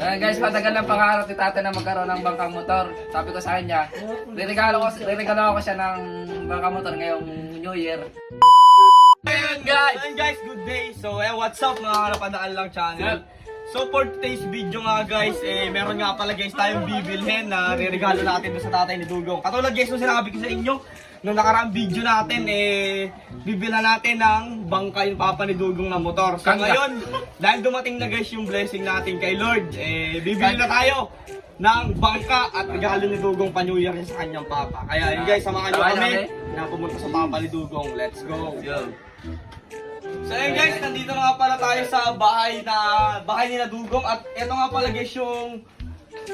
Ayan guys, matagal ng pangarap ni tatay na magkaroon ng bangkang motor. Sabi ko sa kanya, regalo ko, regalo ko siya ng bangkang motor ngayong New Year. Ayun guys! Ayun guys, good day. So, eh, what's up mga napadaan lang channel. So, for today's video nga guys, eh, meron nga pala guys tayong bibilhin na regalo natin sa tatay ni Dugong. Katulad guys, nung sinabi ko sa inyo, nung nakaraang video natin, eh, bibilhan natin ng bangka yung papa ni Dugong na motor. So, Kangga. ngayon, dahil dumating na guys yung blessing natin kay Lord, eh, bibili na tayo ng bangka at regalo ni Dugong pa Year niya sa kanyang papa. Kaya yun guys, samahan Samahan kami natin. na pumunta sa papa ni Dugong. Let's go! So ayun guys, nandito na nga pala tayo sa bahay na bahay ni Dugong at ito nga pala guys yung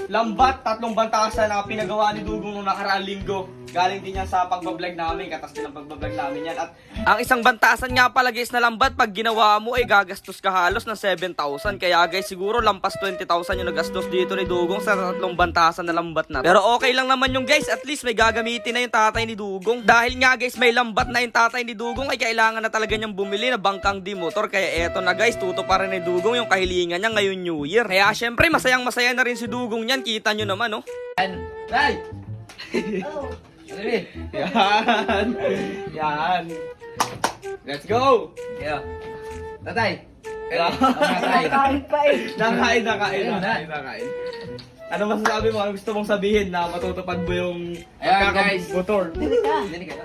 lambat, tatlong bantasan na pinagawa ni Dugong nung nakaraang linggo. Galing din yan sa pagbablog namin, katas din ang pagbablog namin yan. At Ang isang bantasan nga pala guys na lambat, pag ginawa mo ay gagastos ka halos ng 7,000. Kaya guys, siguro lampas 20,000 yung nagastos dito ni Dugong sa tatlong bantasan na lambat na. Pero okay lang naman yung guys, at least may gagamitin na yung tatay ni Dugong. Dahil nga guys, may lambat na yung tatay ni Dugong, ay kailangan na talaga niyang bumili na bangkang di motor. Kaya eto na guys, tuto pa rin ni Dugong yung kahilingan niya ngayon New Year. Kaya syempre, masayang masaya na rin si Dugong niyan. Kita nyo naman, oh. Yan. Tay! Yun? yan, yan. Let's go! Yo. Tatay! Yeah. Tatay! Nakain, nakain, Ayun na. nakain, nakain. Ano masasabi mo? Ano gusto mong sabihin na matutupad mo yung Ayan, guys. motor? Hindi ka na.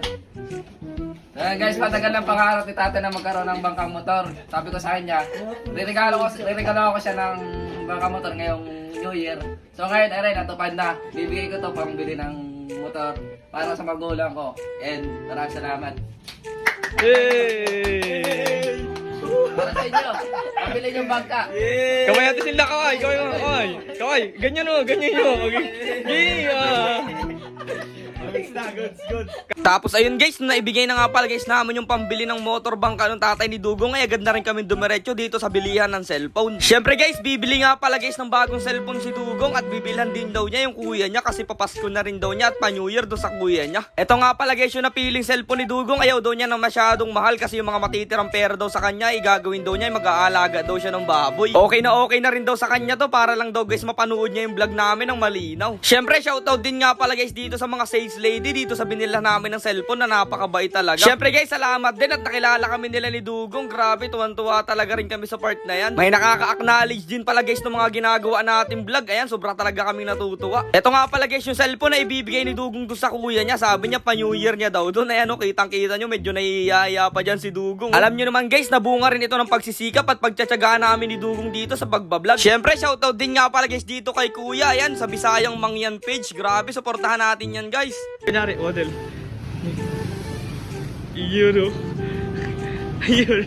Ayan guys, matagal ng pangarap ni tatay na magkaroon ng bangkang motor. Sabi ko sa kanya, regalo ko, regalo ko siya ng bangkang motor ngayong New Year. So ngayon, aray, natupad na. Bibigay ko to pambili ng motor para sa magulang ko. And maraming salamat. Hey! Para sa inyo, pambili yung bangka. Kaway natin sila kaway, kaway kaway. Kaway, ganyan o, ganyan nyo. Okay. Yeah. Goods na, goods, goods. Tapos ayun guys, naibigay na nga pala guys namin yung pambili ng motor bangka ng tatay ni Dugong. Ay agad na rin kami dumiretso dito sa bilihan ng cellphone. Syempre guys, bibili nga pala guys ng bagong cellphone si Dugong at bibilhan din daw niya yung kuya niya kasi papasko na rin daw niya at pa New Year do sa kuya niya. Ito nga pala guys yung napiling cellphone ni Dugong. Ayaw daw niya ng masyadong mahal kasi yung mga matitirang pera daw sa kanya, igagawin daw niya, mag-aalaga daw siya ng baboy. Okay na okay na rin daw sa kanya to para lang daw guys mapanood niya yung vlog namin ng malinaw. Syempre shoutout din nga pala guys dito sa mga sales lady dito sa binila namin ng cellphone na napakabait talaga. Syempre guys, salamat din at nakilala kami nila ni Dugong. Grabe, tuwan-tuwa talaga rin kami sa part na yan. May nakaka-acknowledge din pala guys ng mga ginagawa natin vlog. Ayan, sobra talaga kami natutuwa. Ito nga pala guys, yung cellphone na ibibigay ni Dugong doon sa kuya niya. Sabi niya pa New Year niya daw doon. Ayan, oh, kitang-kita nyo, medyo naiiyaya pa dyan si Dugong. Alam nyo naman guys, nabunga rin ito ng pagsisikap at pagtsatsagaan namin ni Dugong dito sa pagbablog. Syempre, shoutout din nga pala guys dito kay kuya. Ayan, sa Bisayang Mangyan page. Grabe, supportahan natin yan guys. Kunyari, model. Euro. Euro.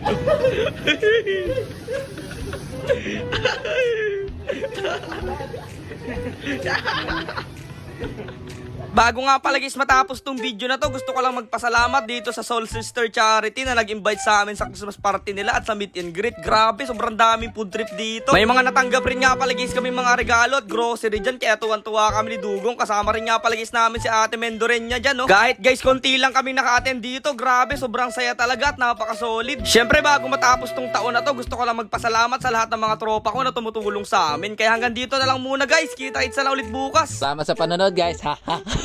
Bago nga pala guys matapos tong video na to, gusto ko lang magpasalamat dito sa Soul Sister Charity na nag-invite sa amin sa Christmas party nila at sa meet and greet. Grabe, sobrang daming food trip dito. May mga natanggap rin nga pala guys kami mga regalo at grocery dyan, kaya tuwan-tuwa kami ni Dugong. Kasama rin nga pala guys namin si Ate Mendorenya dyan, no? Kahit guys, konti lang kami naka-attend dito, grabe, sobrang saya talaga at napaka-solid. Syempre, bago matapos tong taon na to, gusto ko lang magpasalamat sa lahat ng mga tropa ko na tumutulong sa amin. Kaya hanggang dito na lang muna guys, kita-kita na ulit bukas. Salamat sa panonood guys. Ha ha.